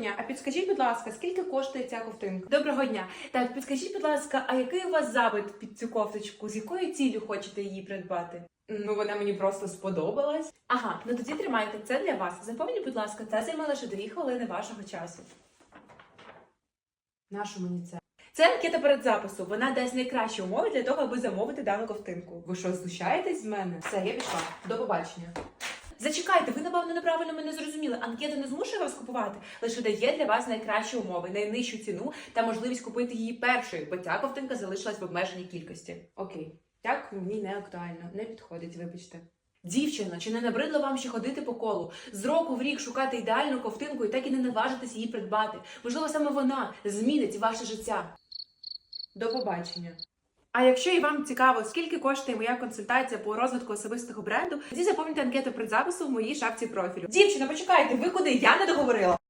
дня. А підскажіть, будь ласка, скільки коштує ця ковтинка? Доброго дня. Так, підскажіть, будь ласка, а який у вас запит під цю кофточку? З якою ціллю хочете її придбати? Ну, вона мені просто сподобалась. Ага, ну тоді тримайте це для вас. Запам'ятайте, будь ласка, це займе лише 2 хвилини вашого часу. Нащо мені це? Це анкета перед запису. Вона дасть найкращі умови для того, аби замовити дану ковтинку. Ви що, знущаєтесь з мене? Все, я пішла. До побачення. Зачекайте, ви напевно неправильно мене зрозуміли. Анкета не змушує вас купувати, лише дає для вас найкращі умови, найнижчу ціну та можливість купити її першою, бо ця ковтинка залишилась в обмеженій кількості. Окей. Дякую, мені не актуально. Не підходить, вибачте. Дівчина, чи не набридло вам ще ходити по колу? З року в рік шукати ідеальну ковтинку і так і не наважитись її придбати. Можливо, саме вона змінить ваше життя. До побачення. А якщо і вам цікаво, скільки коштує моя консультація по розвитку особистого бренду, тоді заповнюйте анкету предзапису в моїй шапці профілю. Дівчина, почекайте, ви куди? Я не договорила.